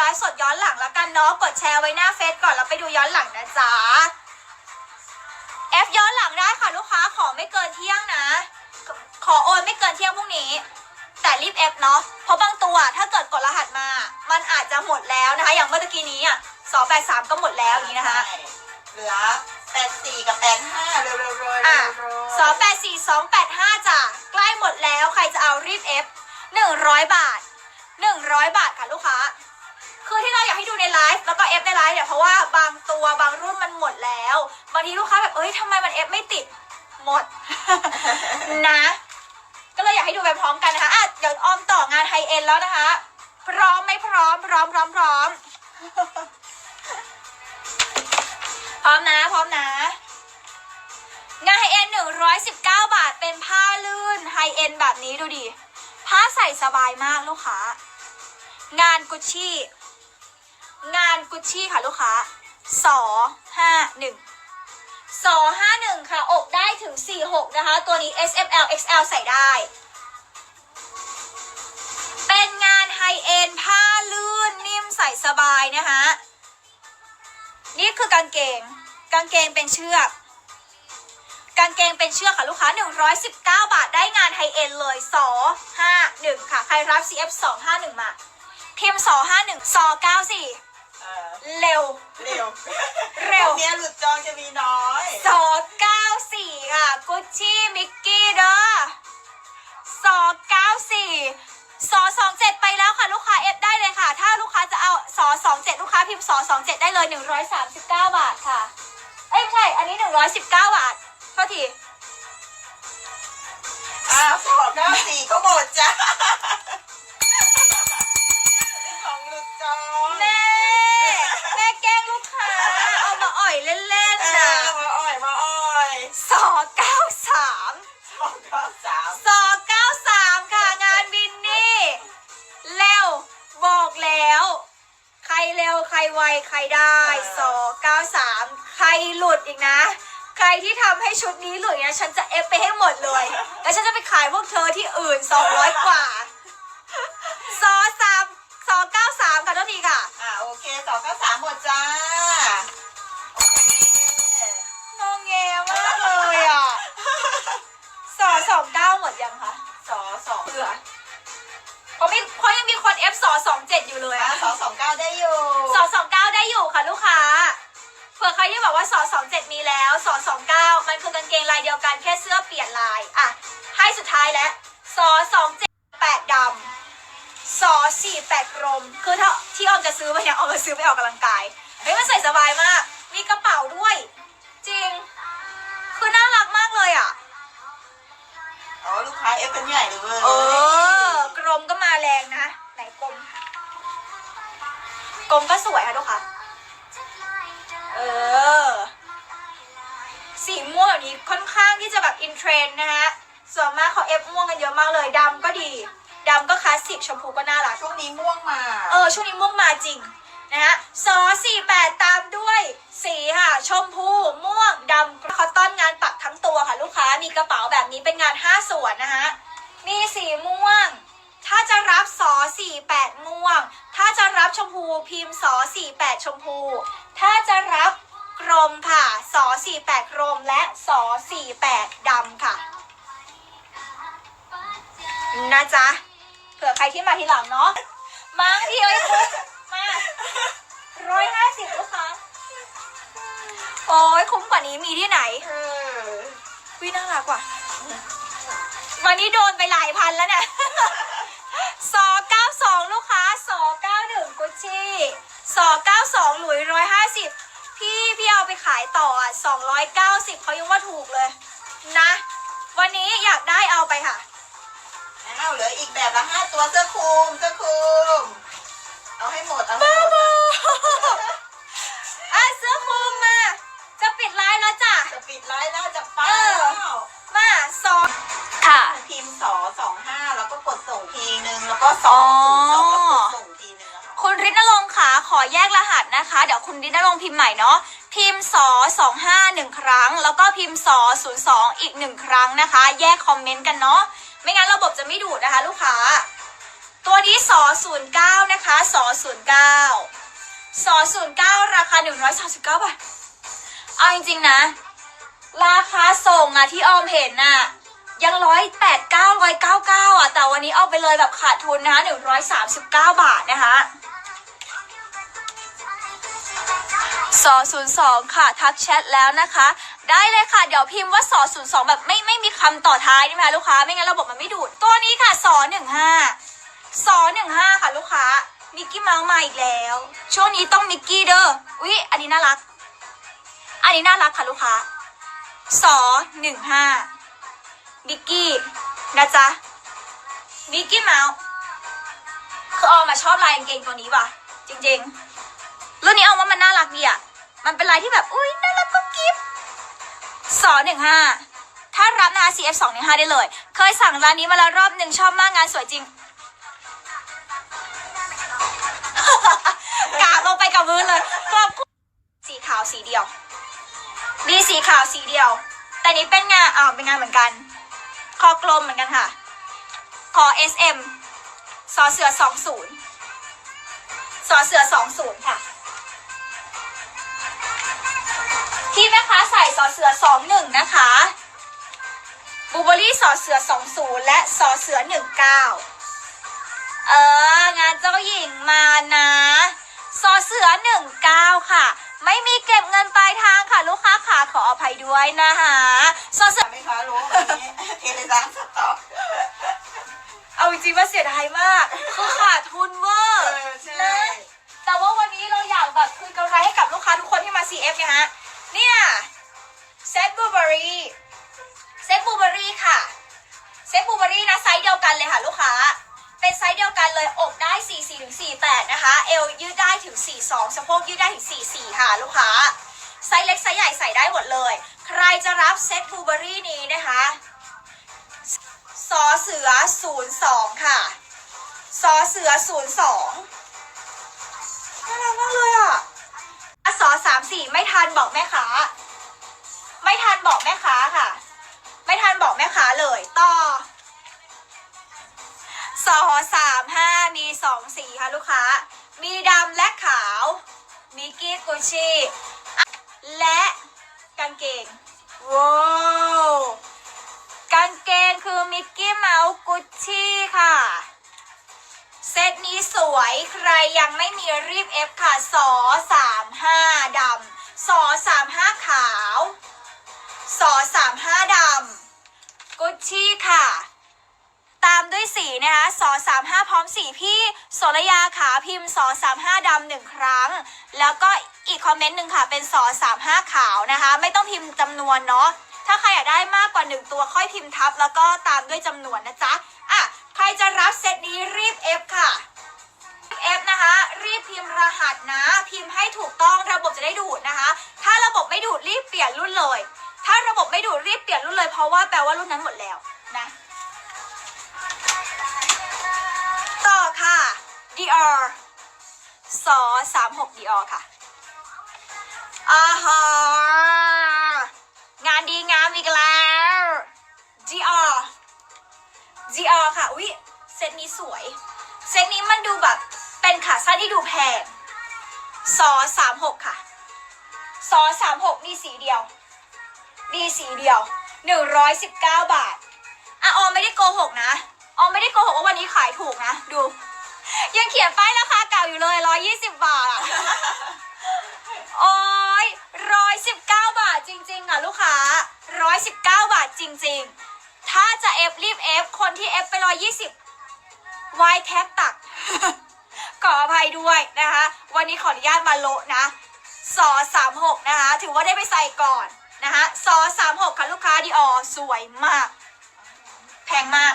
ไลฟ์สดย้อนหลังแล้วกันเนาะกดแชร์ไว้หน้าเฟซก่อนแล้วไปดูย้อนหลังนะจ๊ะ F ย้อนหลังได้ค่ะลูกค้าขอไม่เกินเที่ยงนะ ขอโอนไม่เกินเที่ยงพรุ่งนี้ แต่รีบ F เนาะเพราะบางตัวถ้าเกิดกดรหัสมา มันอาจจะหมดแล้วนะคะ อย่างเมื่อตะกี้นี้อะ283ก็หมดแล้วอย่างนี้นะคะ เหลือแปดสี่กับแปดห้าเร็วๆเร็วเร็วอะเร็วๆสองแปดสี่สองแปดห้าจ้ะใกล้หมดแล้วใครจะเอารีบ F หนึ่งร้อยบาทหนึ่งร้อยบาทค่ะลูกค้า คือที่เราอยากให้ดูในไลฟ์แล้วก็ F ในไลฟ์เนี่ยเพราะว่าบางตัวบางรุ่นมันหมดแล้วบางทีลูกค้าแบบเอ้ยทำไมมัน F ไม่ติดหมด นะ ก็เลยอยากให้ดูไปพร้อมกันนะคะอะเดี๋ยวออมต่องานไฮเอ็นแล้วนะคะ พร้อมไหมพร้อม พร้อมพร้อมพร้อมพร้อมนะ พร้อมนะงานไฮเอ็นหนึ่งร้อยสิบเก้าบาทเป็นผ้าลื่นไฮเอ็นแบบนี้ดูดิ ผ้าใส่สบายมากลูกค้างานกุชชี่ งานกุชชี่ค่ะลูกค้าสอห้าหนึ่งสอห้าหนึ่งค่ะ อกได้ถึงสี่หกนะคะ ตัวนี้ S M L X L ใส่ได้ เป็นงานไฮเอ็นผ้าลื่นนิ่มใส่สบายนะคะนี่คือกางเกง กางเกงเป็นเชือกกางเกงเป็นเชือกค่ะลูกค้า 119 บาทได้งานไฮเอ็นเลย2 5 1 ค่ะ ใครรับ CF 251 มา พิมพ์251 294 เออเร็ว เร็วเร็วพวกเนี้ยหลุดจองจะมีน้อย294ค่ะ กุชชี่มิกกี้เด้อ294 227ไปแล้วค่ะ ลูกค้า F ได้เลยค่ะ ถ้าลูกค้าจะเอา227ลูกค้าพิมพ์227ได้เลย139บาทค่ะ เอ้ยไม่ใช่ อันนี้119บาทโทษที อ้าวสอบเก้าสี่ก็หมดจ้ะ ใครไวใครได้สอเก้าสามใครหลุดอีกนะ ใครที่ทำให้ชุดนี้หลุดเนี่ยฉันจะเอฟไปให้หมดเลย แล้วฉันจะไปขายพวกเธอที่อื่น200กว่าสอสามสอเก้าสามค่ะโทษทีค่ะ อ่าโอเคสองเก้าสามหมดจ้า โอเคงงแงมากเลยอะสอสองเก้าหมดยังคะสอสองเผื่อเพราะมีเพราะยังมีคน F สอสองเจ็ดอยู่เลยอะอะสอสองเก้าได้อยู่ ค่ะลูกค้าเผื่อใครที่บอกว่าสอสองเจ็ดมีแล้วสอสองเก้ามันคือกางเกงลายเดียวกันแค่เสื้อเปลี่ยนลายอะให้สุดท้ายแล้วสอสองเจ็ดแปดดำสอสี่แปดกรมคือถ้าที่ออมจะซื้อไปเนี่ยออมจะซื้อไปออกกำลังกายเฮ้ยมันใส่สบายมาก มีกระเป๋าด้วย จริง คือน่ารักมากเลยอะอ๋อลูกค้าเอฟเป็นใหญ่เลยเว้ยเออกรมก็มาแรงนะ ไหนกรมกรมก็สวยค่ะทุกคน เออ สีม่วงแบบนี้ค่อนข้างที่จะแบบอินเทรนด์นะฮะ ส่วนมากเขาเอฟม่วงกันเยอะมากเลยดำก็ดีดำก็คลาสสิกชมพูก็น่ารัก ช่วงนี้ม่วงมา เออ ช่วงนี้ม่วงมาจริงนะฮะซอสี่แปดตามด้วยสีค่ะ ชมพู ม่วงดำคอตตอนงานปักทั้งตัวค่ะลูกค้า มีกระเป๋าแบบนี้เป็นงาน 5 ส่วนนะฮะ มีสีม่วง ถ้าจะรับสอสี่แปดม่วง ถ้าจะรับชมพูพิมพ์สอสี่แปดชมพู ถ้าจะรับกรมค่ะสอสี่แปดกรมและสอสี่แปดดำค่ะ นะจ๊ะ เผื่อใครที่มาทีหลังเนาะมาทีเอ้ยคุ้มมาร้อยห้าสิบลูกค้าโอ้ยคุ้มกว่านี้มีที่ไหนวิน่ารักกว่ะวันนี้โดนไปหลายพันแล้วเนี่ยสอเก้าสองลูกค้าสอเก้าหนึ่งกุชชี่ สอเก้าสองหลุยร้อยห้าสิบพี่พี่เอาไปขายต่ออะสองร้อยเก้าสิบเขายังว่าถูกเลย นะ วันนี้อยากได้เอาไปค่ะอ้าวเหลืออีกแบบละห้าตัวเสื้อคลุมเสื้อคลุมเอาให้หมดเอาให้หมดอะเสื้อคลุมมา จะปิดไลฟ์แล้วจ้ะ จะปิดไลฟ์แล้วจะไปเออ แล้วมาสองค่ะ พิมพ์สอสองห้าแล้วก็กดส่งทีนึงแล้วก็สองศูนย์สองแล้วกดส่ง ทีนึงอะค่ะคุณฤทธิ์นรงค์ค่ะขอแยกรหัสนะคะ เดี๋ยวคุณฤทธิ์นรงค์พิมพ์ใหม่เนาะพิมพ์สอสองห้าหนึ่งครั้ง แล้วก็พิมพ์สอศูนย์สองอีกหนึ่งครั้งนะคะ แยกคอมเมนต์กันเนาะไม่งั้นระบบจะไม่ดูดนะคะ ลูกค้า ตัวนี้สอศูนย์เก้านะคะสอศูนย์เก้าสอศูนย์เก้าราคาหนึ่งร้อยสามสิบเก้าบาทเอาจริงๆนะ ราคาส่งอะที่ออมเห็นน่ะยังร้อยแปดเก้าร้อยเก้าเก้าอะ แต่วันนี้เอาไปเลยแบบขาดทุนนะหนึ่งร้อยสามสิบเก้าบาทนะคะ สอศูนย์สองค่ะทักแชทแล้วนะคะ ได้เลยค่ะ เดี๋ยวพิมพ์ว่าสอศูนย์สองแบบไม่ไม่มีคำต่อท้ายนี่ไหมลูกค้า ไม่งั้นระบบมันไม่ดูด ตัวนี้ค่ะสอหนึ่งห้าสอหนึ่งห้าค่ะลูกค้า มิกกี้เมาส์มาอีกแล้ว ช่วงนี้ต้องมิกกี้เด้อ อุ๊ย อันนี้น่ารัก อันนี้น่ารักค่ะลูกค้าสอหนึ่งห้าบิกกี้นะจ๊ะบิกกี้เมาส์ คือออมมาชอบลายกางเกงตัวนี้ว่ะ จริง ๆาว่ามันน่ารักดีอะ มันเป็นลายที่แบบ อุ้ยน่ารักกุ๊บกิ๊บสองหนึ่งห้าถ้ารับนะคะ CF สองหนึ่งห้าได้เลย เคยสั่งร้านนี้มาแล้วรอบหนึ่งชอบมากงานสวยจริง กาดลงไปกับมือเลยขอบคุณสีขาวสีเดียว มีสีขาวสีเดียว แต่นี้เป็นงานอ่าเป็นงานเหมือนกัน คอกลมเหมือนกันค่ะ คอ SM สอเสือสองศูนย์สอเสือสองศูนย์ค่ะ ที่แม่ค้าใส่สอเสือสองหนึ่งนะคะบูเบอรี่สอเสือสองศูนย์และสอเสือหนึ่งเก้าเอองานเจ้าหญิงมานะสอเสือหนึ่งเก้าค่ะ ไม่มีเก็บเงินปลายทางค่ะลูกค้าขาขออภัยด้วยนะคะสอเสือไหมคะรู้วันนี้เทเลซังสต็อกเอาจริงๆว่าเสียดายมากคือขาดทุนเวอเอร์อใช่นะแต่ว่าวันนี้เราอยากแบบคืนกำไรให้กับลูกค้าทุกคนที่มา CF เนี่ยฮะ เนี่ยเซตบูเบอรี่เซตบูเบอรี่ค่ะเซตบูเบอรี่นะไซส์เดียวกันเลยค่ะลูกค้า เป็นไซส์เดียวกันเลยอกได้ 44ถึง48 นะคะ เอวยืดได้ถึง 42 สะโพกยืดได้ถึง 44 ค่ะลูกค้า ไซส์เล็กไซส์ใหญ่ใส่ได้หมดเลย ใครจะรับเซตบูเบอรี่นี้นะคะสอเสือ 02 ค่ะสอเสือ 02น่ารักมากเลยอะอะสอ34 ไม่ทันบอกแม่ค้า ไม่ทันบอกแม่ค้าค่ะ ไม่ทันบอกแม่ค้าเลยต่อสอ35มี2สีค่ะลูกค้า มีดำและขาวมิกกี้กุชชี่และกางเกงว้าวกางเกงคือมิกกี้เมาส์กุชชี่ค่ะ เซตนี้สวยใครยังไม่มีรีบเอฟค่ะสอสามห้าดำ สอสามห้าขาวสอสามห้าดำกุชชี่ค่ะ ตามด้วยสีนะคะสอสามห้าพร้อมสีพี่สรยาขาพิมพ์สอสามห้าดำหนึ่งครั้ง แล้วก็อีกคอมเมนต์หนึ่งค่ะ เป็นสอสามห้าขาวนะคะ ไม่ต้องพิมพ์จำนวนเนาะถ้าใครอยากได้มากกว่าหนึ่งตัวค่อยพิมพ์ทับ แล้วก็ตามด้วยจำนวนนะจ๊ะอะใครจะรับเซตนี้รีบ F ค่ะ รุ่นเพราะว่าแปลว่ารุ่นนั้นหมดแล้วนะ ต่อค่ะ Dior สอสามหก Dior ค่ะอาฮะงานดีงามอีกแล้ว Dior Dior ค่ะ อุ๊ย เซตนี้สวย เซตนี้มันดูแบบเป็นขาสั้นที่ดูแพงซอสามหกค่ะซอสามหกมีสีเดียว มีสีเดียว หนึ่งร้อยสิบเก้าบาทอะออมไม่ได้โกหกนะออมไม่ได้โกหกว่าวันนี้ขายถูกนะ ดู ยังเขียนป้ายราคาเก่าอยู่เลยร้อยยี่สิบบาทอะโอ้ยร้อยสิบเก้าบาทจริง ๆ อะ ลูกค้าร้อยสิบเก้าบาทจริง ๆ ถ้าจะเอฟรีบเอฟคนที่เอฟไปร้อยยี่สิบวายแท็บตักขออภัยด้วยนะคะ วันนี้ขออนุญาตมาโละนะสอสามหกนะคะ ถือว่าได้ไปใส่ก่อน นะคะสอสามหกค่ะลูกค้าดีออสวยมาก แพงมาก